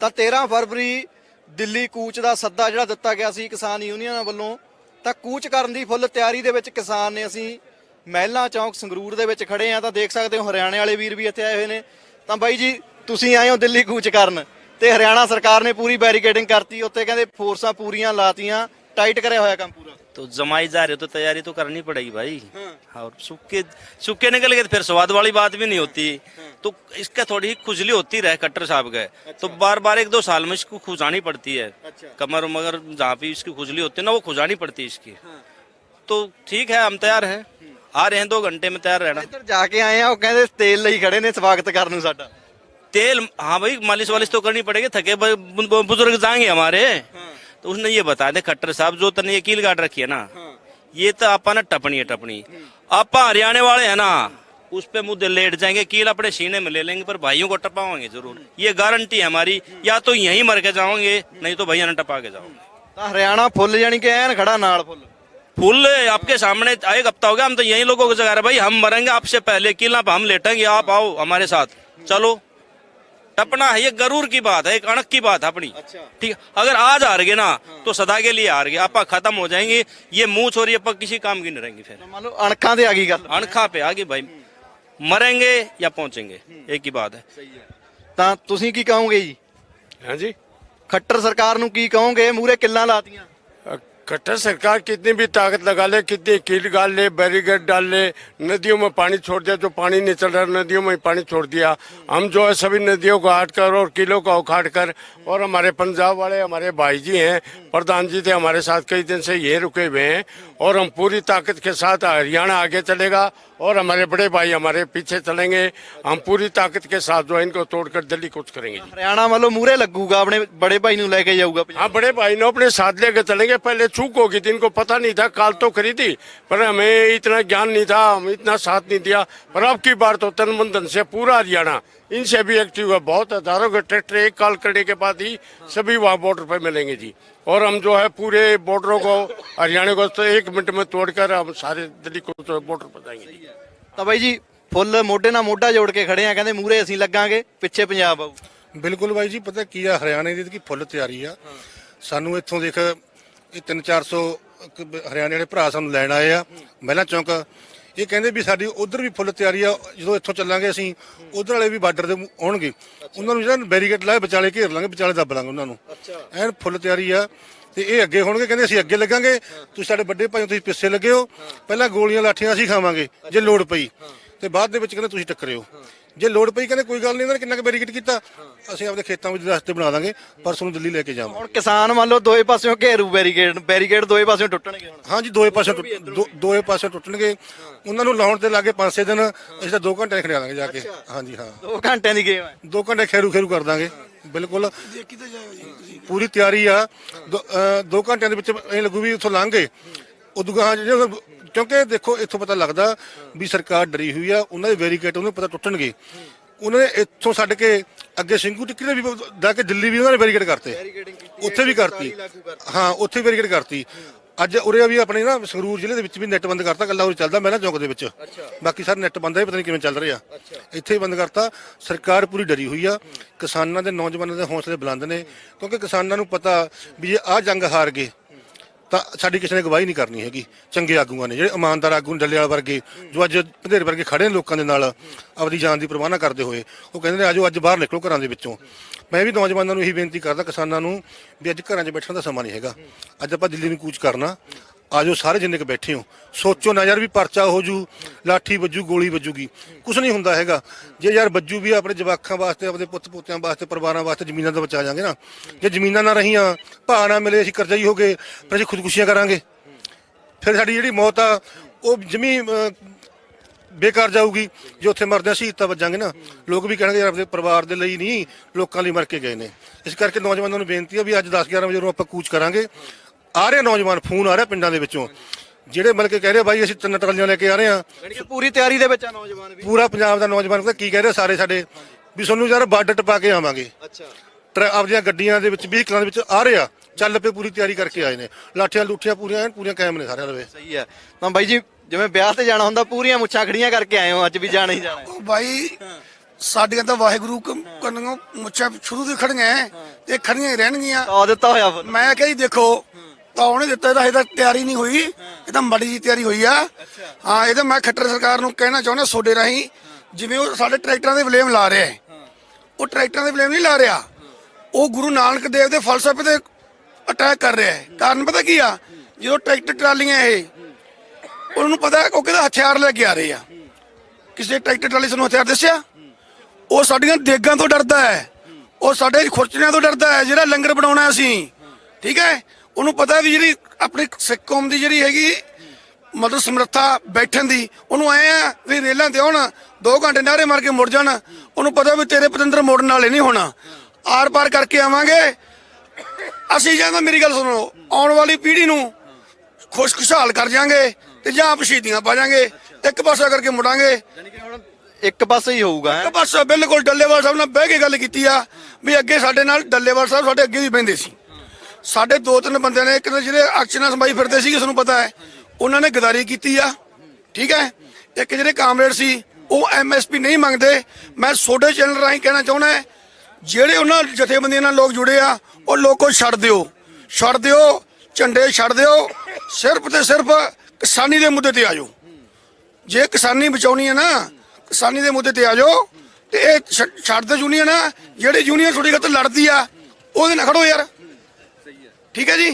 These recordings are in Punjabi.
ਤਾਂ 13 ਫਰਵਰੀ ਦਿੱਲੀ ਕੂਚ ਦਾ ਸੱਦਾ ਜਿਹੜਾ ਦਿੱਤਾ ਗਿਆ ਸੀ ਕਿਸਾਨ ਯੂਨੀਅਨਾਂ ਵੱਲੋਂ, ਤਾਂ ਕੂਚ ਕਰਨ ਦੀ ਫੁੱਲ ਤਿਆਰੀ ਦੇ ਵਿੱਚ ਕਿਸਾਨ ਨੇ ਅਸੀਂ ਮਹਿਲਾ ਚੌਂਕ ਸੰਗਰੂਰ ਦੇ ਵਿੱਚ ਖੜੇ ਆ ਤਾਂ ਦੇਖ ਸਕਦੇ ਹੋ ਹਰਿਆਣੇ ਵਾਲੇ ਵੀਰ ਵੀ ਇੱਥੇ ਆਏ ਹੋਏ ਨੇ। ਤਾਂ ਬਾਈ ਜੀ, ਤੁਸੀਂ ਆਏ ਹੋ ਦਿੱਲੀ ਕੂਚ ਕਰਨ ਤੇ ਹਰਿਆਣਾ ਸਰਕਾਰ ਨੇ ਪੂਰੀ ਬੈਰੀਕੇਡਿੰਗ ਕਰਤੀ ਉੱਤੇ ਕਹਿੰਦੇ ਫੋਰਸਾਂ ਪੂਰੀਆਂ ਲਾਤੀਆਂ ਟਾਈਟ ਕਰਿਆ ਹੋਇਆ ਕੰਮ ਪੂਰਾ। तो जमाई जा रहे हो तो तैयारी तो करनी पड़ेगी भाई और सूखे सूखे निकल गए तो फिर स्वाद वाली बात भी नहीं होती तो इसका थोड़ी खुजली होती रहे कट्टर साहब का तो बार बार एक दो साल में इसको खुजानी पड़ती है अच्छा। कमर मगर जहाँ भी इसकी खुजली होती है ना वो खुजानी पड़ती है इसकी तो ठीक है हम तैयार हैं आ रहे हैं दो घंटे में तैयार रहना ਇੱਧਰ ਜਾ ਕੇ ਆਏ ਆ ਉਹ ਕਹਿੰਦੇ ਤੇਲ ਲਈ ਖੜੇ ਨੇ ਸਵਾਗਤ ਕਰਨ ਨੂੰ ਸਾਡਾ तेल हाँ भाई मालिश वालिश तो करनी पड़ेगी थके ब- बु- बुजुर्ग जाएंगे हमारे तो उसने ये बता दे खट्टर साहब जो तेने ये कील गाड़ रखी है ना ये तो आपा ना टपनी है टपनी आपा हरियाणा वाले है ना उस पर मुद्दे लेट जाएंगे कील अपने सीने में ले लेंगे पर भाइयों को टपाओगे जरूर ये गारंटी है हमारी या तो यहीं मर के जाओगे नहीं तो भैया ना टपा के जाओगे हरियाणा फुल यानी कि एन खड़ा नाल फुल फुल आपके सामने एक हफ्ता हो गया हम तो यही लोगों को जगा रहे भाई हम मरेंगे आपसे पहले कील आप हम लेटेंगे आप आओ हमारे साथ चलो टपना है ये गरूर की बात है एक अणक की बात है अपनी अच्छा। ठीक है अगर आज हार गए ना तो सदा के लिए हार गए आपा खत्म हो जाएंगे ये मुंह छोरी आपा किसी काम की नहीं रहेंगे फिर ਮੰਨ ਲਓ ਅਣਖਾਂ ਤੇ ਆ ਗਈ ਗੱਲ अणखा पे आगे भाई मरेंगे या पहुंचेंगे एक ही बात है ਤਾਂ ਤੁਸੀਂ ਕੀ ਕਹੋਗੇ ਜੀ हाँ जी ਖੱਟਰ ਸਰਕਾਰ ਨੂੰ ਕੀ ਕਹੋਗੇ ਮੂਰੇ ਕਿੱਲਾਂ ਲਾਤੀਆਂ कट्टर सरकार कितनी भी ताकत लगा ले, कितनी कील गाल ले बैरीगेड डाल ले, नदियों में पानी छोड़ दिया, जो पानी नहीं चल रहा, नदियों में पानी छोड़ दिया। हम जो है सभी नदियों को हाट कर और किलों को उखाड़ कर, और हमारे पंजाब वाले, हमारे भाई जी हैं, प्रधान जी थे हमारे साथ कई दिन से ये रुके हुए हैं, और हम पूरी ताकत के साथ हरियाणा आगे चलेगा और हमारे बड़े भाई हमारे पीछे चलेंगे हम पूरी ताकत के साथ जो है इनको तोड़कर दिल्ली कूच करेंगे जी ਹਰਿਆਣਾ ਵੱਲੋਂ ਮੂਰੇ ਲੱਗੂਗਾ ਆਪਣੇ ਬੜੇ ਭਾਈ ਨੂੰ ਲੈ ਕੇ जाऊगा हाँ बड़े भाई ने अपने साथ लेकर चलेंगे पहले चूक होगी थी इनको पता नहीं था काल तो खरीदी पर हमें इतना ज्ञान नहीं था हम इतना साथ नहीं दिया पर अब की बार तो तन मन धन से पूरा हरियाणा इनसे भी एक्टिव है बहुत हजारों के ट्रैक्टर एक काल करने के बाद ही सभी वहाँ बॉर्डर पर मिलेंगे जी और हम जो है पूरे बॉर्डरों को हरियाणा को तो एक मिनट में तोड़कर हम सारे दिल्ली को तो बॉर्डर पर जाएंगे जी ਤਾਂ ਬਾਈ ਜੀ ਫੁੱਲ ਮੋਢੇ ਨਾਲ ਮੋਢਾ ਜੋੜ ਕੇ ਖੜੇ ਆ ਕਹਿੰਦੇ ਮੂਰੇ ਅਸੀਂ ਲੱਗਾਂਗੇ ਪਿੱਛੇ ਪੰਜਾਬ ਆਊ ਬਿਲਕੁਲ ਬਾਈ ਜੀ ਪਤਾ ਕੀ ਆ ਹਰਿਆਣੇ ਦੀ ਕੀ ਫੁੱਲ ਤਿਆਰੀ ਆ ਸਾਨੂੰ ਇੱਥੋਂ ਦੇਖ ਇਹ 3-400 ਹਰਿਆਣੇ ਵਾਲੇ ਭਰਾ ਸਾਨੂੰ ਲੈਣ ਆਏ ਆ ਮਹਿਲਾ ਚੌਂਕ ਇਹ ਕਹਿੰਦੇ ਵੀ ਸਾਡੀ ਉਧਰ ਵੀ ਫੁੱਲ ਤਿਆਰੀ ਆ ਜਦੋਂ ਇੱਥੋਂ ਚੱਲਾਂਗੇ ਅਸੀਂ ਉਧਰ ਵਾਲੇ ਵੀ ਬਾਰਡਰ ਦੇ ਆਉਣਗੇ। ਉਹਨਾਂ ਨੂੰ ਜਿਹੜਾ ਬੈਰੀਕੇਡ ਲਾਏ ਵਿਚਾਲੇ ਘੇਰ ਲਾਂਗੇ ਵਿਚਾਲੇ ਦੱਬ ਲਾਂਗੇ ਉਹਨਾਂ ਨੂੰ। ਐਨ ਫੁੱਲ ਤਿਆਰੀ ਆ ਤੇ ਇਹ ਅੱਗੇ ਹੋਣਗੇ ਕਹਿੰਦੇ ਅਸੀਂ ਅੱਗੇ ਲੱਗਾਂਗੇ। ਤੁਸੀਂ ਸਾਡੇ ਵੱਡੇ ਭਾਈ ਤੁਸੀਂ ਪਿੱਛੇ ਲੱਗੇ ਹੋ। ਪਹਿਲਾਂ ਗੋਲੀਆਂ ਲਾਠੀਆਂ ਅਸੀਂ ਖਾਵਾਂਗੇ ਜੇ ਲੋੜ ਪਈ। ਤੇ ਬਾਅਦ ਦੇ ਵਿੱਚ ਕਹਿੰਦੇ ਤੁਸੀਂ ਟੱਕਰਿਓ। ਜੇ ਲੋੜ ਪਈ ਕਹਿੰਦੇ ਕੋਈ ਗੱਲ ਨਹੀਂ ਇਹਨਾਂ ਨੇ ਕਿੰਨਾ ਕੁ ਬੈਰੀਕੇਡ ਕੀਤਾ ਅਸੀਂ ਆਪਦੇ ਖੇਤਾਂ ਵਿੱਚ ਰਸਤੇ ਬਣਾ ਦਾਂਗੇ ਪਰਸੋਂ ਨੂੰ ਦਿੱਲੀ ਲੈ ਕੇ ਜਾਵਾਂਗੇ। ਹੁਣ ਕਿਸਾਨ ਮੰਨ ਲਓ ਦੋਏ ਪਾਸਿਓਂ ਘੇਰੂ ਬੈਰੀਕੇਡ ਬੈਰੀਕੇਡ ਦੋਏ ਪਾਸਿਓਂ ਟੁੱਟਣਗੇ ਹੁਣ। ਹਾਂਜੀ ਦੋਏ ਪਾਸੇ ਟੁੱਟ- ਦੋ- ਦੋਏ ਪਾਸੇ ਟੁੱਟਣਗੇ। ਉਹਨਾਂ ਨੂੰ ਲਾਉਣ ਤੇ ਲਾਗੇ 5-6 ਦਿਨ ਅਸੀਂ ਤਾਂ 2 ਘੰਟੇ ਖੜਿਆ ਦਾਂਗੇ ਜਾ ਕੇ। ਹਾਂਜੀ ਹਾਂ। 2 ਘੰਟਿਆਂ ਦੀ ਗੇਮ ਹੈ। 2 ਘੰਟੇ ਖੇਰੂ ਖੇਰੂ ਕਰ ਦਾਂਗੇ ਬਿਲਕੁਲ। ਪੂਰੀ ਤਿਆਰੀ ਆ। 2 ਘੰਟਿਆਂ ਦੇ ਵਿੱਚ ਇਹ ਲੱਗੂ ਵੀ ਉੱਥੋਂ ਲੰਘ ਗਏ। ਉਦੋਂ ਗਾਹਾਂ ਜਿਹੜੇ ਕਿਉਂਕਿ ਦੇਖੋ ਇੱਥੋਂ ਪਤਾ ਲੱਗਦਾ ਵੀ ਸਰਕਾਰ ਡਰੀ ਹੋਈ ਆ ਉਹਨਾਂ ਦੇ ਵੈਰੀਕੇਟ ਉਹਨੂੰ ਪਤਾ ਟੁੱਟਣਗੇ। ਉਹਨਾਂ ਨੇ ਇੱਥੋਂ ਛੱਡ ਕੇ ਅੱਗੇ ਸਿੰਘੂ ਟਿੱਕੀ ਦੇ ਵੀ ਜਾ ਕੇ ਦਿੱਲੀ ਵੀ ਉਹਨਾਂ ਨੇ ਵੈਰੀਕੇਟ ਕਰਤੇ। ਉੱਥੇ ਵੀ ਕਰਤੀ। ਹਾਂ ਉੱਥੇ ਵੈਰੀਕੇਟ ਕਰਤੀ। ਅੱਜ ਉਰੇ ਵੀ ਆਪਣੇ ਨਾ ਸੰਗਰੂਰ ਜ਼ਿਲ੍ਹੇ ਦੇ ਵਿੱਚ ਵੀ ਨੈਟ ਬੰਦ ਕਰਤਾ ਕੱਲਾ ਉਰੇ ਚੱਲਦਾ ਮਹਿਲਾ ਚੌਂਕ ਦੇ ਵਿੱਚ। ਬਾਕੀ ਸਾਰੇ ਨੈਟ ਬੰਦ ਹੈ ਪਤਾ ਨਹੀਂ ਕਿਵੇਂ ਚੱਲ ਰਿਹਾ ਇੱਥੇ ਹੀ ਬੰਦ ਕਰਤਾ। ਸਰਕਾਰ ਪੂਰੀ ਡਰੀ ਹੋਈ ਆ। ਕਿਸਾਨਾਂ ਦੇ ਨੌਜਵਾਨਾਂ ਦੇ ਹੌਸਲੇ ਬੁਲੰਦ ਨੇ। ਕਿਉਂਕਿ ਕਿਸਾਨਾਂ ਨੂੰ ਪਤਾ ਵੀ ਜੇ ਆਹ ਜੰਗ ਹਾਰ ਗਏ ਤਾਂ ਸਾਡੀ ਕਿਸੇ ਨੇ ਗਵਾਹੀ ਨਹੀਂ ਕਰਨੀ ਹੈਗੀ। ਚੰਗੇ ਆਗੂਆਂ ਨੇ, ਜਿਹੜੇ ਇਮਾਨਦਾਰ ਆਗੂ ਨੇ ਡੱਲੇਵਾਲ ਵਰਗੇ, ਜੋ ਅੱਜ ਵਧੇਰੇ ਵਰਗੇ ਖੜੇ ਨੇ ਲੋਕਾਂ ਦੇ ਨਾਲ ਆਪਣੀ ਜਾਨ ਦੀ ਪਰਵਾਹ ਨਾ ਕਰਦੇ ਹੋਏ, ਉਹ ਕਹਿੰਦੇ ਨੇ, ਆਜੋ, ਅੱਜ ਬਾਹਰ ਨਿਕਲੋ ਘਰਾਂ ਦੇ ਵਿੱਚੋਂ। ਮੈਂ ਵੀ ਨੌਜਵਾਨਾਂ ਨੂੰ ਇਹੀ ਬੇਨਤੀ ਕਰਦਾ ਕਿਸਾਨਾਂ ਨੂੰ ਵੀ ਅੱਜ ਘਰਾਂ 'ਚ ਬੈਠਣ ਦਾ ਸਮਾਂ ਨਹੀਂ ਹੈਗਾ। ਅੱਜ ਆਪਾਂ ਦਿੱਲੀ ਨੂੰ ਕੂਚ ਕਰਨਾ ਆਜੋ ਸਾਰੇ ਜਿੰਨੇ ਕ ਬੈਠੇ ਹੋ। ਸੋਚੋ ਨਾ ਯਾਰ ਵੀ ਪਰਚਾ ਹੋ ਜੂ, ਲਾਠੀ ਵੱਜੂ, ਗੋਲੀ ਵੱਜੂਗੀ। ਕੁਝ ਨਹੀਂ ਹੁੰਦਾ ਹੈਗਾ। ਜੇ ਯਾਰ ਵੱਜੂ ਵੀ ਆਪਣੇ ਜਵਾਕਾਂ ਵਾਸਤੇ, ਆਪਣੇ ਪੁੱਤ ਪੋਤਿਆਂ ਵਾਸਤੇ, ਪਰਿਵਾਰਾਂ ਵਾਸਤੇ ਜ਼ਮੀਨਾਂ ਦਾ ਬਚਾ ਜਾਾਂਗੇ ਨਾ। ਜੇ ਜ਼ਮੀਨਾਂ ਨਾ ਰਹੀਆਂ, ਭਾਅ ਨਾ ਮਿਲੇ, ਅਸੀਂ ਕਰਜ਼ਾਈ ਹੋ ਗਏ, ਫਿਰ ਅਸੀਂ ਖੁਦਕੁਸ਼ੀਆਂ ਕਰਾਂਗੇ। ਫਿਰ ਸਾਡੀ ਜਿਹੜੀ ਮੌਤ ਆ, ਉਹ ਜਮੀ ਬੇਕਾਰ ਜਾਊਗੀ। ਜੇ ਉੱਥੇ ਮਰਦੇ ਅਸੀਂ ਤਾਂ ਵੱਜਾਂਗੇ ਨਾ। ਲੋਕ ਵੀ ਕਹਿਣਗੇ ਯਾਰ ਆਪਣੇ ਪਰਿਵਾਰ ਦੇ ਲਈ ਨਹੀਂ, ਲੋਕਾਂ ਲਈ ਮਰ ਕੇ ਗਏ ਨੇ। ਇਸ ਕਰਕੇ ਨੌਜਵਾਨਾਂ ਨੂੰ ਬੇਨਤੀ ਹੈ ਵੀ ਅੱਜ 10 11 ਵਜੇ ਨੂੰ ਆਪਾਂ ਕੂਚ ਕਰਾਂਗੇ। ਆ ਰਹੇ ਨੌਜਵਾਨ ਫੋਨ ਆ ਰਿਹਾ ਪਿੰਡਾਂ ਦੇ ਵਿੱਚੋਂ। ਜਿਹੜੇ ਮਿਲ ਕੇ ਕਹਿ ਰਹੇ ਬਾਈ ਅਸੀਂ ਤਿੰਨ ਟਰਾਲੀਆਂ ਲੈ ਕੇ ਆ ਰਹੇ ਯਾਨੀ ਕਿ ਪੂਰੀ ਤਿਆਰੀ ਦੇ ਵਿੱਚ ਆ ਨੌਜਵਾਨ ਵੀ। ਪੂਰਾ ਪੰਜਾਬ ਦਾ ਨੌਜਵਾਨ ਪਤਾ ਕੀ ਕਹਿ ਰਹੇ ਸਾਰੇ ਸਾਡੇ ਵੀ ਤੁਹਾਨੂੰ ਯਾਰ ਬਾਰਡਰ ਟਪਾ ਕੇ ਆਵਾਂਗੇ। ਅੱਛਾ। ਟਰ- ਆਪਦੀਆਂ ਗੱਡੀਆਂ ਦੇ ਵਿੱਚ ਵਹੀਕਲਾਂ ਦੇ ਵਿੱਚ ਆ ਰਹੇ ਆ। ਚੱਲ ਪਏ ਪੂਰੀ ਤਿਆਰੀ ਕਰਕੇ ਆਏ ਨੇ। ਲਾਠੀਆਂ ਲੂਠੀਆਂ ਪੂਰੀਆਂ ਐਨ ਪੂਰੀਆਂ ਕਾਇਮ ਨੇ ਸਾਰਿਆਂ ਦੇ ਸਹੀ ਹੈ। ਤਾਂ ਬਾਈ ਜੀ ਜਿਵੇਂ ਵਿਆਹ ਤੇ ਜਾਣਾ ਹੁੰਦਾ ਪੂਰੀਆਂ ਮੁੱਛਾਂ ਖੜੀਆਂ ਕਰਕੇ ਆਏ ਹੋ ਅੱਜ ਵੀ ਜਾਣਾ ਹੀ ਜਾਣਾ ਹੈ। ਉਹ ਬਾਈ ਸਾਡੀਆਂ ਤਾਂ ਵਾਹਿਗੁਰੂ ਕੰਨੋਂ ਮੁੱਛਾਂ ਸ਼ੁਰੂ ਤੋਂ ਹੀ ਖੜੀਆਂ ਐ। ਤੇ ਖੜੀਆਂ ਹੀ ਰਹਿਣਗੀਆਂ। ਆ ਦਿੱਤਾ ਹੋਇਆ ਫੁੱਲ ਮੈਂ ਕਿਹਾ ਜੀ ਦੇਖੋ ਤਾਂ ਉਹਨੇ ਦਿੱਤਾ ਇਹਦਾ ਇਹਦਾ ਤਿਆਰੀ ਨਹੀਂ ਹੋਈ। ਇਹ ਤਾਂ ਮੜੀ ਜੀ ਤਿਆਰੀ ਹੋਈ ਆ। ਹਾਂ ਇਹ ਤਾਂ ਮੈਂ ਖੱਟਰ ਸਰਕਾਰ ਨੂੰ ਕਹਿਣਾ ਚਾਹੁੰਦਾ ਸੋਡੇ ਰਾਹੀਂ ਜਿਵੇਂ ਉਹ ਸਾਡੇ ਟਰੈਕਟਰਾਂ ਦੇ ਬਲੇਮ ਲਾ ਰਿਹਾ ਹੈ। ਉਹ ਟਰੈਕਟਰਾਂ ਦੇ ਬਲੇਮ ਨਹੀਂ ਲਾ ਰਿਹਾ। ਉਹ ਗੁਰੂ ਨਾਨਕ ਦੇਵ ਦੇ ਫਲਸਫੇ ਤੇ ਅਟੈਕ ਕਰ ਰਿਹਾ ਹੈ। ਕਾਰਨ ਪਤਾ ਕੀ ਆ? ਜਦੋਂ ਟਰੈਕਟਰ ਟਰਾਲੀਆਂ ਇਹ ਉਹਨਾਂ ਨੂੰ ਪਤਾ ਉਹ ਕਿਹਦਾ ਹਥਿਆਰ ਲੈ ਕੇ ਆ ਰਹੇ ਆ। ਕਿਸੇ ਟਰੈਕਟਰ ਟਰਾਲੀ ਸਾਨੂੰ ਹਥਿਆਰ ਦੱਸਿਆ? ਉਹ ਸਾਡੀਆਂ ਦੇਗਾਂ ਤੋਂ ਡਰਦਾ ਹੈ। ਉਹ ਸਾਡੇ ਖੁਰਚਣਿਆਂ ਤੋਂ ਡਰਦਾ ਹੈ ਜਿਹੜਾ ਲੰਗਰ ਬਣਾਉਣਾ ਅਸੀਂ। ਠੀਕ ਹੈ? ਉਹਨੂੰ ਪਤਾ ਵੀ ਜਿਹੜੀ ਆਪਣੀ ਸਿੱਖ ਕੌਮ ਦੀ ਜਿਹੜੀ ਹੈਗੀ ਮਤਲਬ ਸਮਰੱਥਾ ਬੈਠਣ ਦੀ ਉਹਨੂੰ ਐ ਆ ਵੀ ਰੇਲਾਂ ਤੇ ਆਉਣ 2 ਘੰਟੇ ਨਾਰੇ ਮਾਰ ਕੇ ਮੁੜ ਜਾਣ ਉਹਨੂੰ ਪਤਾ ਵੀ ਤੇਰੇ ਪਤੰਦਰ ਮੋੜਨ ਵਾਲੇ ਨਹੀਂ ਹੋਣਾ। ਆਰ ਪਾਰ ਕਰਕੇ ਆਵਾਂਗੇ। ਅਸੀਂ ਜਾਂਦਾ ਮੇਰੀ ਗੱਲ ਸੁਣੋ ਆਉਣ ਵਾਲੀ ਪੀੜ੍ਹੀ ਨੂੰ ਖੁਸ਼ ਖੁਸ਼ਹਾਲ ਕਰ ਜਾਾਂਗੇ ਤੇ ਜਾਂ ਆਪ ਸ਼ਹੀਦੀਆਂ ਪਾ ਜਾਾਂਗੇ। ਇੱਕ ਪਾਸਾ ਕਰਕੇ ਮੁੜਾਂਗੇ। ਇੱਕ ਪਾਸੇ ਹੀ ਹੋਊਗਾ? ਇੱਕ ਬਸ ਬਿਲਕੁਲ ਡੱਲੇਵਾਲ ਸਾਹਿਬ ਨਾਲ ਬਹਿ ਕੇ ਗੱਲ ਕੀਤੀ ਆ ਵੀ ਅੱਗੇ ਸਾਡੇ ਨਾਲ ਡੱਲੇਵਾਲ ਸਾਹਿਬ ਸਾਡੇ ਅੱਗੇ ਵੀ ਬਹਿੰਦੇ ਸੀ। ਸਾਡੇ ਦੋ ਤਿੰਨ ਬੰਦਿਆਂ ਨੇ, ਇੱਕ ਤਾਂ ਜਿਹੜੇ ਅਕਸ਼ਨਾ ਸੰਭਾਈ ਫਿਰਦੇ ਸੀ ਤੁਹਾਨੂੰ ਪਤਾ ਹੈ। ਉਹਨਾਂ ਨੇ ਗਦਾਰੀ ਕੀਤੀ ਆ, ਠੀਕ ਹੈ? ਇੱਕ ਜਿਹੜੇ ਕਾਮਰੇਡ ਸੀ, ਉਹ ਐਮਐਸਪੀ ਨਹੀਂ ਮੰਗਦੇ। ਮੈਂ ਛੋਟੇ ਚੈਨਲ ਰਾਹੀਂ ਕਹਿਣਾ ਚਾਹੁੰਦਾ ਜਿਹੜੇ ਉਹਨਾਂ ਜਥੇਬੰਦੀਆਂ ਨਾਲ ਲੋਕ ਜੁੜੇ ਆ, ਉਹ ਲੋਕੋ ਛੱਡ ਦਿਓ। ਛੱਡ ਦਿਓ, ਝੰਡੇ ਛੱਡ ਦਿਓ, ਸਿਰਫ ਤੇ ਸਿਰਫ ਕਿਸਾਨੀ ਦੇ ਮੁੱਦੇ ਤੇ ਆ ਜਾਓ। ਜੇ ਕਿਸਾਨੀ ਬਚਾਉਣੀ ਹੈ ਨਾ, ਕਿਸਾਨੀ ਦੇ ਮੁੱਦੇ ਤੇ ਆ ਜਾਓ, ਤੇ ਇਹ ਛ- ਛੱਡ ਦੇ ਯੂਨੀਅਨ ਆ, ਜਿਹੜੀ ਯੂਨੀਅਨ ਤੁਹਾਡੀ ਗੱਲ ਲੜਦੀ ਆ, ਉਹਦੇ ਨਾਲ ਖੜੋ ਯਾਰ। ਠੀਕ ਹੈ ਜੀ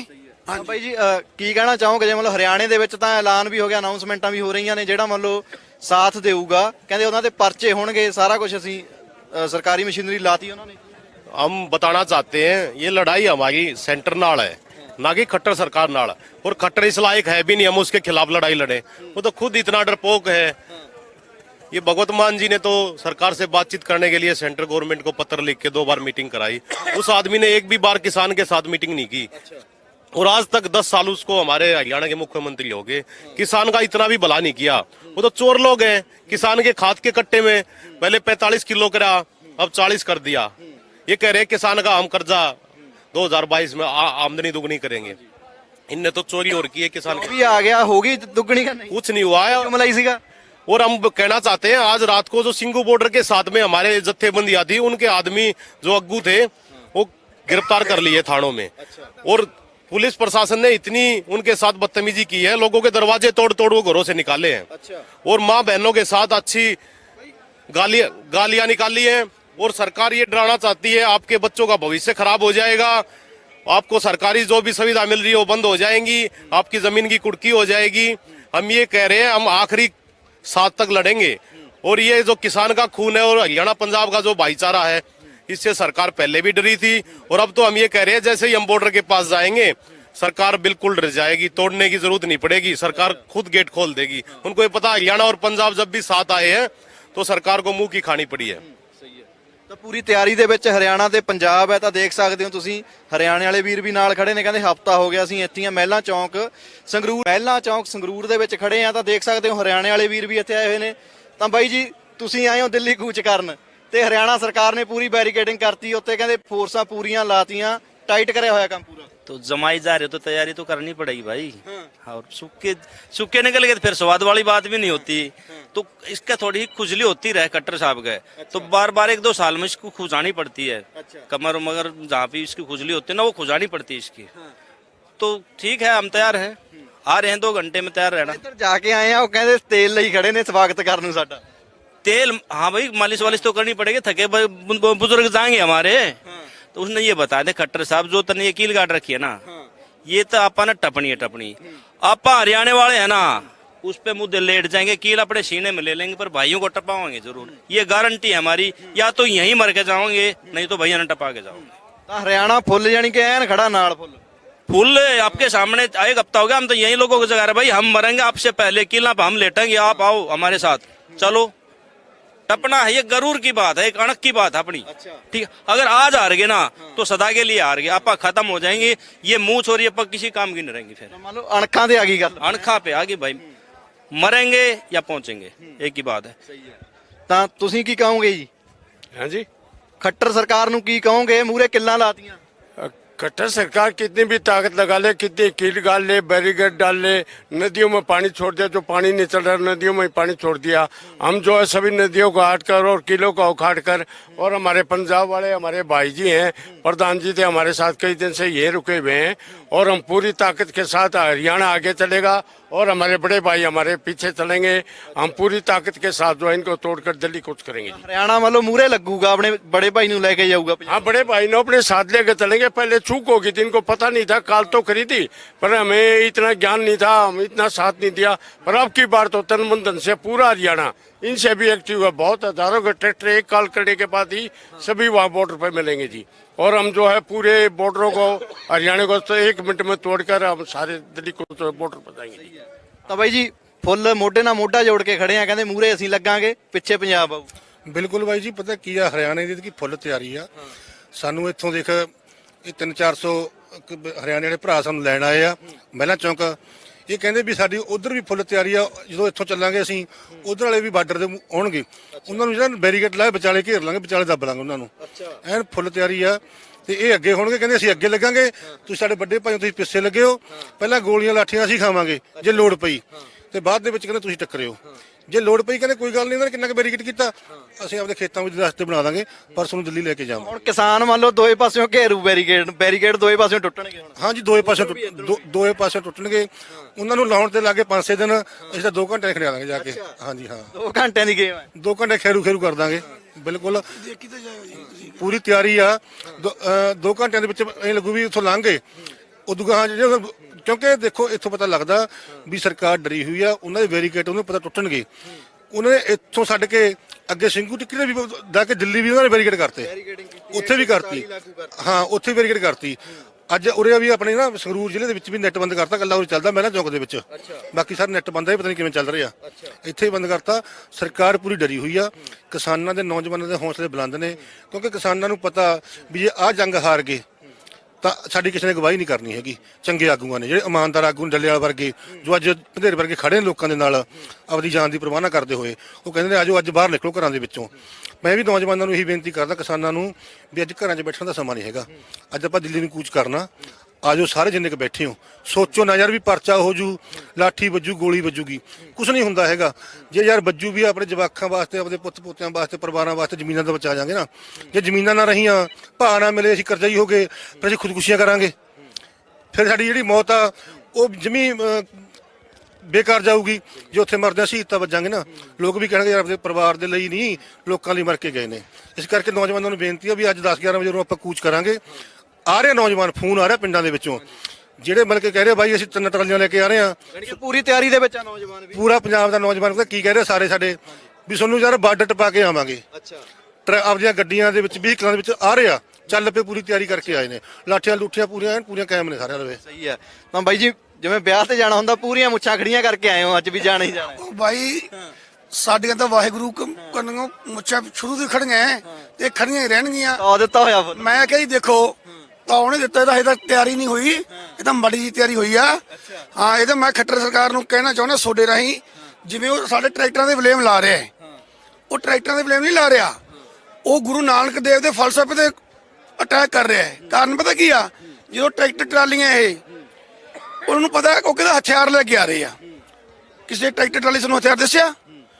ਹਾਂ ਬਾਈ ਜੀ ਅ, ਕੀ ਕਹਿਣਾ ਚਾਹੋਗੇ ਜੇ ਮਤਲਬ ਹਰਿਆਣੇ ਦੇ ਵਿੱਚ ਤਾਂ ਐਲਾਨ ਵੀ ਹੋ ਗਿਆ ਅਨਾਉਂਸਮੈਂਟਾਂ ਵੀ ਹੋ ਰਹੀਆਂ ਨੇ ਜਿਹੜਾ ਮੰਨ ਲਓ ਸਾਥ ਦੇਊਗਾ ਕਹਿੰਦੇ ਉਹਨਾਂ ਦੇ ਪਰਚੇ ਹੋਣਗੇ ਸਾਰਾ ਕੁਝ ਅਸੀਂ ਅ, ਸਰਕਾਰੀ ਮਸ਼ੀਨਰੀ ਲਾਤੀ ਉਹਨਾਂ ਨੇ हम बताना चाहते हैं ये लड़ाई हमारी सेंटर नाल है ना कि खट्टर सरकार नाल और खट्टर इस लायक है भी नहीं हम उसके खिलाफ लड़ाई लड़े वो तो खुद इतना डरपोक है ये भगवत मान जी ने तो सरकार से बातचीत करने के लिए सेंट्रल गवर्नमेंट को पत्र लिख के दो बार मीटिंग कराई। उस आदमी ने एक भी बार किसान के साथ मीटिंग नहीं की। और आज तक 10 साल उसको हमारे हरियाणा के मुख्यमंत्री हो गए। किसान का इतना भी भला नहीं किया। वो तो चोर लोग हैं। किसान के खाद के कट्टे में पहले 45 किलो करा अब 40 कर दिया। ये कह रहे किसान का हम कर्जा 2022 में आमदनी दुगनी करेंगे। इनने तो चोरी और की है किसान भी आ गया होगी दुगनी का नहीं। कुछ नहीं हुआ है। मतलब इसी का? और हम कहना चाहते हैं आज रात को जो सिंगू बॉर्डर के साथ में हमारे जत्थेबंदी थी उनके आदमी जो अग्गू थे वो गिरफ़्तार कर लिए थानों में। और पुलिस प्रशासन ने इतनी उनके साथ बदतमीजी की है लोगों के दरवाजे तोड़ तोड़ वो घरों से निकाले हैं। और माँ बहनों के साथ अच्छी गालियाँ गालियाँ निकाली हैं और सरकार ये डराना चाहती है आपके बच्चों का भविष्य खराब हो जाएगा आपको सरकारी जो भी सुविधा मिल रही है वो बंद हो जाएँगी आपकी ज़मीन की कुड़की हो जाएगी। हम ये कह रहे हैं हम आखिरी साथ तक लड़ेंगे। और ये जो किसान का खून है और हरियाणा पंजाब का जो भाईचारा है, इससे सरकार पहले भी डरी थी। और अब तो हम ये कह रहे हैं, जैसे ही हम बॉर्डर के पास जाएँगे, सरकार बिल्कुल डर जाएगी, तोड़ने की ज़रूरत नहीं पड़ेगी, सरकार खुद गेट खोल देगी। उनको ये पता, हरियाणा और पंजाब जब भी साथ आए हैं तो सरकार को मुँह की खानी पड़ी है। ਤਾਂ ਪੂਰੀ ਤਿਆਰੀ ਦੇ ਵਿੱਚ ਹਰਿਆਣਾ ਤੇ ਪੰਜਾਬ ਹੈ, ਤਾਂ ਦੇਖ ਸਕਦੇ ਹੋ ਤੁਸੀਂ। ਹਰਿਆਣੇ ਵਾਲੇ ਵੀਰ ਵੀ ਨਾਲ ਖੜੇ ਨੇ, ਕਹਿੰਦੇ ਹਫਤਾ ਹੋ ਗਿਆ ਅਸੀਂ ਇੱਥੇ ਹੀ ਹਾਂ ਮਹਿਲਾ ਚੌਂਕ ਸੰਗਰੂਰ। ਮਹਿਲਾ ਚੌਂਕ ਸੰਗਰੂਰ ਦੇ ਵਿੱਚ ਖੜੇ ਆ, ਤਾਂ ਦੇਖ ਸਕਦੇ ਹੋ ਹਰਿਆਣੇ ਵਾਲੇ ਵੀਰ ਵੀ ਇੱਥੇ ਆਏ ਹੋਏ ਨੇ। ਤਾਂ ਬਾਈ ਜੀ, ਤੁਸੀਂ ਆਏ ਹੋ ਦਿੱਲੀ ਕੂਚ ਕਰਨ ਤੇ ਹਰਿਆਣਾ ਸਰਕਾਰ ਨੇ ਪੂਰੀ ਬੈਰੀਕੇਡਿੰਗ ਕਰਤੀ ਉੱਤੇ ਕਹਿੰਦੇ ਫੋਰਸਾਂ ਪੂਰੀਆਂ ਲਾਤੀਆਂ। टाइट करे हुआ काम पूरा। तो जमाई जा रहे हो तो तैयारी तो करनी पड़ेगी भाई। हाँ। और सुखे सुखे निकल गए तो फिर स्वाद वाली बात भी नहीं होती। हाँ। तो इसका थोड़ी खुजली होती रहे कट्टर साहब के। तो अच्छा। तो बार बार एक दो साल में इसको खुजानी पड़ती है। अच्छा। कमर मगर जहाँ भी इसकी खुजली होती है ना वो खुजानी पड़ती है इसकी। हाँ। तो ठीक है हम तैयार है। आ रहे हैं दो घंटे में तैयार रहना। जाके आए हैं और कहते तेल नहीं खड़े ने स्वागत कर तेल हाँ भाई मालिश वालिश तो करनी पड़ेगी थके बुज़ुर्ग जाएँगे हमारे। हाँ। तो उसने ये बता दे खट्टर साहब जो तने ये कील गाड़ रखी है ना ये तो आपा ना टपनी है टपनी आपा हरियाणा वाले है ना उस पे मुद्दे लेट जाएंगे कील अपने सीने में ले लेंगे पर भाइयों को टपाओगे जरूर ये गारंटी है हमारी या तो यहीं मर के जाओगे नहीं तो भैया ने टपा के जाओगे हरियाणा फुल यानी कि एन खड़ा नाल फुल फुल आपके सामने एक हफ्ता हो गया हम तो यही लोगों को जगा रहे भाई हम मरेंगे आपसे पहले किला हम लेटेंगे आप आओ हमारे साथ चलो टपना है ये गरूर की बात है एक अणक की बात है अपनी ठीक है अगर आज हार गए ना तो सदा के लिए हार गए आपा खत्म हो जाएंगे ये मुंह छोरी आपा किसी काम की नहीं रहेंगी फिर ਮੰਨ ਲਓ ਅਣਖਾਂ ਤੇ ਆ ਗਈ ਗੱਲ अणखा पे आगे भाई मरेंगे या पहुंचेंगे एक ही बात है ਤਾਂ ਤੁਸੀਂ ਕੀ ਕਹੋਗੇ ਜੀ हाँ जी ਖੱਟਰ ਸਰਕਾਰ ਨੂੰ ਕੀ ਕਹੋਗੇ ਮੂਰੇ ਕਿੱਲਾਂ ਲਾਤੀਆਂ कट्टर सरकार कितनी भी ताकत लगा ले, कितनी कील गाल ले बैरिगेड डाल ले, नदियों में पानी छोड़ दिया, जो पानी नहीं चल रहा, नदियों में पानी छोड़ दिया। हम जो है सभी नदियों को हाट कर और किलों का उखाड़ कर और हमारे पंजाब वाले, हमारे भाई जी हैं प्रधान जी थे हमारे साथ कई दिन से ये रुके हुए हैं और हम पूरी ताकत के साथ हरियाणा आगे चलेगा और हमारे बड़े भाई हमारे पीछे चलेंगे हम पूरी ताकत के साथ जो है इनको तोड़कर दिल्ली कूच करेंगे जी ਹਰਿਆਣਾ ਵੱਲੋਂ ਮੂਰੇ ਲੱਗੂਗਾ ਆਪਣੇ ਬੜੇ ਭਾਈ ਨੂੰ ਲੈ ਕੇ ਜਾਊਗਾ ਪੰਜਾਬ। हाँ बड़े भाई ने अपने साथ लेकर चलेंगे पहले चूक होगी थी इनको पता नहीं था काल तो करी थी पर हमें इतना ज्ञान नहीं था हम इतना साथ नहीं दिया पर अब की बार तो तन मन धन से पूरा हरियाणा इनसे भी एक्टिव है बहुत हजारों के ट्रैक्टर एक काल करने के बाद ही सभी वहाँ बॉर्डर पर मिलेंगे जी और हम जो है पूरे बॉर्डरों को हरियाणा को तो एक मिनट में तोड़कर हम सारे दिल्ली को तो बॉर्डर पर जाएंगे जी ਤਾਂ ਬਾਈ ਜੀ ਫੁੱਲ ਮੋਢੇ ਨਾਲ ਮੋਢਾ ਜੋੜ ਕੇ ਖੜੇ ਆ ਕਹਿੰਦੇ ਮੂਰੇ ਅਸੀਂ ਲੱਗਾਂਗੇ ਪਿੱਛੇ ਪੰਜਾਬ ਆਊ ਬਿਲਕੁਲ ਬਾਈ ਜੀ ਪਤਾ ਕੀ ਆ ਹਰਿਆਣੇ ਦੀ ਕੀ ਫੁੱਲ ਤਿਆਰੀ ਆ ਸਾਨੂੰ ਇੱਥੋਂ ਦੇਖ ਇਹ 3-400 ਹਰਿਆਣੇ ਵਾਲੇ ਭਰਾ ਸਾਨੂੰ ਲੈਣ ਆਏ ਆ ਮਹਿਲਾ ਚੌਂਕ ਇਹ ਕਹਿੰਦੇ ਵੀ ਸਾਡੀ ਉਧਰ ਵੀ ਫੁੱਲ ਤਿਆਰੀ ਆ ਜਦੋਂ ਇੱਥੋਂ ਚੱਲਾਂਗੇ ਅਸੀਂ ਉਧਰ ਵਾਲੇ ਵੀ ਬਾਰਡਰ ਦੇ ਆਉਣਗੇ। ਉਹਨਾਂ ਨੂੰ ਜਿਹੜਾ ਬੈਰੀਕੇਡ ਲਾਏ ਵਿਚਾਲੇ ਘੇਰ ਲਾਂਗੇ ਵਿਚਾਲੇ ਦੱਬ ਲਾਂਗੇ ਉਹਨਾਂ ਨੂੰ। ਐਨ ਫੁੱਲ ਤਿਆਰੀ ਆ ਤੇ ਇਹ ਅੱਗੇ ਹੋਣਗੇ ਕਹਿੰਦੇ ਅਸੀਂ ਅੱਗੇ ਲੱਗਾਂਗੇ। ਤੁਸੀਂ ਸਾਡੇ ਵੱਡੇ ਭਾਈ ਤੁਸੀਂ ਪਿੱਛੇ ਲੱਗੇ ਹੋ। ਪਹਿਲਾਂ ਗੋਲੀਆਂ ਲਾਠੀਆਂ ਅਸੀਂ ਖਾਵਾਂਗੇ ਜੇ ਲੋੜ ਪਈ। ਤੇ ਬਾਅਦ ਦੇ ਵਿੱਚ ਕਹਿੰਦੇ ਤੁਸੀਂ ਟੱਕਰਿਓ। ਜੇ ਲੋੜ ਪਈ ਕਹਿੰਦੇ ਕੋਈ ਗੱਲ ਨਹੀਂ ਉਹਨਾਂ ਨੇ ਕਿੰਨਾ ਕੁ ਬੈਰੀਕੇਡ ਕੀਤਾ ਅਸੀਂ ਆਪਦੇ ਖੇਤਾਂ ਵਿੱਚ ਰਸਤੇ ਬਣਾ ਦਾਂਗੇ ਪਰਸੋਂ ਨੂੰ ਦਿੱਲੀ ਲੈ ਕੇ ਜਾਵਾਂਗੇ ਹੁਣ ਕਿਸਾਨ ਮੰਨ ਲਓ ਦੋਏ ਪਾਸਿਓਂ ਘੇਰੂ ਬੈਰੀਕੇਡ ਬੈਰੀਕੇਡ ਦੋਏ ਪਾਸਿਓਂ ਟੁੱਟਣਗੇ ਹੁਣ। ਹਾਂਜੀ ਦੋਏ ਪਾਸੇ ਟੁੱਟ- ਦੋ- ਦੋਏ ਪਾਸੇ ਟੁੱਟਣਗੇ। ਉਹਨਾਂ ਨੂੰ ਲਾਉਣ ਤੇ ਲੱਗੇ 5-6 ਦਿਨ ਅਸੀਂ ਤਾਂ 2 ਘੰਟੇ ਖੜਿਆ ਦਾਂਗੇ ਜਾ ਕੇ। ਹਾਂਜੀ ਹਾਂ। 2 ਘੰਟਿਆਂ ਦੀ ਗੇਮ ਹੈ। 2 ਘੰਟੇ ਖੇਰੂ ਖੇਰੂ ਕਰ ਦਾਂਗੇ ਬਿਲਕੁਲ। ਦੇਖੀ ਤਾਂ ਜਾਇਓ ਜੀ ਤੁਸੀਂ। ਪੂਰੀ ਤਿਆਰੀ ਆ। 2 ਘੰਟਿਆਂ ਦੇ ਵਿੱਚ ਐਂ ਲੱਗੂ ਵੀ ਉੱਥੋਂ ਲੰਘ ਗਏ। ਉਦੋਂ ਜਿਹੜੇ ਕਿਉਂਕਿ ਦੇਖੋ ਇੱਥੋਂ ਪਤਾ ਲੱਗਦਾ ਵੀ ਸਰਕਾਰ ਡਰੀ ਹੋਈ ਆ ਉਹਨਾਂ ਦੇ ਵੈਰੀਕੇਟ ਉਹਨੂੰ ਪਤਾ ਟੁੱਟਣਗੇ। ਉਹਨਾਂ ਨੇ ਇੱਥੋਂ ਛੱਡ ਕੇ ਅੱਗੇ ਸਿੰਘੂ ਟਿੱਕੀ ਦੇ ਵੀ ਜਾ ਕੇ ਦਿੱਲੀ ਵੀ ਉਹਨਾਂ ਨੇ ਵੈਰੀਕੇਟ ਕਰਤੇ। ਉੱਥੇ ਵੀ ਕਰਤੀ। ਹਾਂ ਉੱਥੇ ਵੈਰੀਕੇਟ ਕਰਤੀ। ਅੱਜ ਉਰੇ ਵੀ ਆਪਣੇ ਨਾ ਸੰਗਰੂਰ ਜ਼ਿਲ੍ਹੇ ਦੇ ਵਿੱਚ ਵੀ ਨੈਟ ਬੰਦ ਕਰਤਾ ਕੱਲਾ ਉਹ ਚੱਲਦਾ ਮਹਿਲਾ ਚੌਕ ਦੇ ਵਿੱਚ। ਬਾਕੀ ਸਾਰੇ ਨੈਟ ਬੰਦ ਹੈ ਪਤਾ ਨਹੀਂ ਕਿਵੇਂ ਚੱਲ ਰਿਹਾ ਇੱਥੇ ਹੀ ਬੰਦ ਕਰਤਾ। ਸਰਕਾਰ ਪੂਰੀ ਡਰੀ ਹੋਈ ਆ। ਕਿਸਾਨਾਂ ਦੇ ਨੌਜਵਾਨਾਂ ਦੇ ਹੌਸਲੇ ਬੁਲੰਦ ਨੇ। ਕਿਉਂਕਿ ਕਿਸਾਨਾਂ ਨੂੰ ਪਤਾ ਵੀ ਜੇ ਆਹ ਜੰਗ ਹਾਰ ਗਏ ਤਾਂ ਸਾਡੀ ਕਿਸੇ ਨੇ ਗਵਾਹੀ ਨਹੀਂ ਕਰਨੀ ਹੈਗੀ। ਚੰਗੇ ਆਗੂਆਂ ਨੇ, ਜਿਹੜੇ ਇਮਾਨਦਾਰ ਆਗੂ ਨੇ ਡੱਲੇਵਾਲ ਵਰਗੇ, ਜੋ ਅੱਜ ਭੰਦੇਰ ਵਰਗੇ ਖੜੇ ਨੇ ਲੋਕਾਂ ਦੇ ਨਾਲ, ਆਪਦੀ ਜਾਨ ਦੀ ਪਰਵਾਹ ਨਾ ਕਰਦੇ ਹੋਏ, ਉਹ ਕਹਿੰਦੇ ਨੇ, ਆਜੋ ਅੱਜ ਬਾਹਰ ਨਿਕਲੋ ਘਰਾਂ ਦੇ ਵਿੱਚੋਂ। ਮੈਂ ਵੀ ਨੌਜਵਾਨਾਂ ਨੂੰ ਇਹੀ ਬੇਨਤੀ ਕਰਦਾ ਕਿਸਾਨਾਂ ਨੂੰ ਵੀ ਅੱਜ ਘਰਾਂ 'ਚ ਬੈਠਣ ਦਾ ਸਮਾਂ ਨਹੀਂ ਹੈਗਾ। ਅੱਜ ਆਪਾਂ ਦਿੱਲੀ ਨੂੰ ਕੂਚ ਕਰਨਾ। ਆਜੋ ਸਾਰੇ ਜਿੰਨੇ ਕ ਬੈਠੇ ਹੋ। ਸੋਚੋ ਨਾ ਯਾਰ ਵੀ ਪਰਚਾ ਹੋ ਜੂ, ਲਾਠੀ ਵੱਜੂ, ਗੋਲੀ ਵੱਜੂਗੀ। ਕੁਝ ਨਹੀਂ ਹੁੰਦਾ ਹੈਗਾ। ਜੇ ਯਾਰ ਵੱਜੂ ਵੀ ਆਪਣੇ ਜਵਾਕਾਂ ਵਾਸਤੇ, ਆਪਣੇ ਪੁੱਤ ਪੋਤਿਆਂ ਵਾਸਤੇ, ਪਰਿਵਾਰਾਂ ਵਾਸਤੇ ਜ਼ਮੀਨਾਂ ਦਾ ਬਚਾ ਜਾਾਂਗੇ ਨਾ। ਜੇ ਜ਼ਮੀਨਾਂ ਨਾ ਰਹੀਆਂ, ਭਾਅ ਨਾ ਮਿਲੇ, ਅਸੀਂ ਕਰਜ਼ਾਈ ਹੋ ਗਏ, ਫਿਰ ਅਸੀਂ ਖੁਦਕੁਸ਼ੀਆਂ ਕਰਾਂਗੇ। ਫਿਰ ਸਾਡੀ ਜਿਹੜੀ ਮੌਤ ਆ, ਉਹ ਜਮੀ ਬੇਕਾਰ ਜਾਊਗੀ ਜੇ ਉੱਥੇ ਮਰਦੇ ਅਸੀਂ ਤਾਂ ਵੱਜਾਂਗੇ ਨਾ। ਲੋਕ ਵੀ ਕਹਿਣਗੇ ਯਾਰ ਆਪਣੇ ਪਰਿਵਾਰ ਦੇ ਲਈ ਨਹੀਂ ਲੋਕਾਂ ਲਈ ਮਰ ਕੇ ਗਏ ਨੇ। ਇਸ ਕਰਕੇ ਨੌਜਵਾਨਾਂ ਨੂੰ ਬੇਨਤੀ ਆ ਵੀ ਅੱਜ 10 11 ਵਜੇ ਨੂੰ ਆਪਾਂ ਕੂਚ ਕਰਾਂਗੇ। ਆ ਰਹੇ ਨੌਜਵਾਨ ਫੋਨ ਆ ਰਿਹਾ ਪਿੰਡਾਂ ਦੇ ਵਿੱਚੋਂ। ਜਿਹੜੇ ਮਿਲ ਕੇ ਕਹਿ ਰਹੇ ਬਾਈ ਅਸੀਂ ਤਿੰਨ ਟਰਾਲੀਆਂ ਲੈ ਕੇ ਆ ਰਹੇ ਆ ਪੂਰੀ ਤਿਆਰੀ ਦੇ ਵਿੱਚ ਆ ਨੌਜਵਾਨ ਵੀ। ਪੂਰਾ ਪੰਜਾਬ ਦਾ ਨੌਜਵਾਨ ਪਤਾ ਕੀ ਕਹਿ ਰਹੇ ਸਾਰੇ ਸਾਡੇ? ਵੀ ਤੁਹਾਨੂੰ ਯਾਰ ਬਾਰਡਰ ਟਪਾ ਕੇ ਆਵਾਂਗੇ। ਅੱਛਾ। ਆਪਦੀਆਂ ਗੱਡੀਆਂ ਦੇ ਵਿੱਚ ਵਹੀਕਲਾਂ ਦੇ ਵਿੱਚ ਆ ਰਹੇ ਆ। ਚੱਲ ਪਏ ਪੂਰੀ ਤਿਆਰੀ ਕਰਕੇ ਆਏ ਨੇ। ਲਾਠੀਆਂ ਲੂਠੀਆਂ ਪੂਰੀਆਂ ਐਨ ਪੂਰੀਆਂ ਕਾਇਮ ਨੇ ਸਾਰਿਆਂ ਦੇ ਸਹੀ ਹੈ। ਤਾਂ ਬਾਈ ਜੀ ਜਿਵੇਂ ਵਿਆਹ ਤੇ ਜਾਣਾ ਹੁੰਦਾ ਪੂਰੀਆਂ ਮੁੱਛਾਂ ਖੜੀਆਂ ਕਰਕੇ ਆਏ ਹੋ ਅੱਜ ਵੀ ਜਾਣਾ ਹੀ ਜਾਣਾ। ਹੈ। ਉਹ ਬਾਈ ਸਾਡੀਆਂ ਤਾਂ ਵਾਹਿਗੁਰੂ ਕੰਨੋਂ ਮੁੱਛਾਂ ਸ਼ੁਰੂ ਤੋਂ ਹੀ ਖੜੀਆਂ ਐ, ਤੇ ਖੜੀਆਂ ਹੀ ਰਹਿਣਗੀਆਂ। ਤਾਂ ਦਿੱਤਾ ਹੋਇਆ ਫੁੱਲ। ਮੈਂ ਕਿਹਾ ਜੀ ਦੇਖੋ ਤਾਂ ਉਹਨੇ ਦਿੱਤਾ ਇਹਦਾ ਹਜੇ ਤੱਕ ਤਿਆਰੀ ਨਹੀਂ ਹੋਈ ਇਹ ਤਾਂ ਮਾੜੀ ਜੀ ਤਿਆਰੀ ਹੋਈ ਆ। ਹਾਂ ਇਹ ਤਾਂ ਮੈਂ ਖੱਟਰ ਸਰਕਾਰ ਨੂੰ ਕਹਿਣਾ ਚਾਹੁੰਦਾ ਸੋਡੇ ਰਾਹੀਂ ਜਿਵੇਂ ਉਹ ਸਾਡੇ ਟਰੈਕਟਰਾਂ ਦੇ ਬਲੇਮ ਲਾ ਰਿਹਾ ਹੈ ਉਹ ਟਰੈਕਟਰਾਂ ਦੇ ਬਲੇਮ ਨਹੀਂ ਲਾ ਰਿਹਾ। ਉਹ ਗੁਰੂ ਨਾਨਕ ਦੇਵ ਦੇ ਫਲਸਫੇ ਤੇ ਅਟੈਕ ਕਰ ਰਿਹਾ ਹੈ ਕਾਰਨ ਪਤਾ ਕੀ ਆ? ਜਦੋਂ ਟਰੈਕਟਰ ਟਰਾਲੀਆਂ ਇਹ ਉਹਨਾਂ ਨੂੰ ਪਤਾ ਉਹ ਕਿਹਦਾ ਹਥਿਆਰ ਲੈ ਕੇ ਆ ਰਹੇ ਆ। ਕਿਸੇ ਟਰੈਕਟਰ ਟਰਾਲੀ ਸਾਨੂੰ ਹਥਿਆਰ ਦੱਸਿਆ?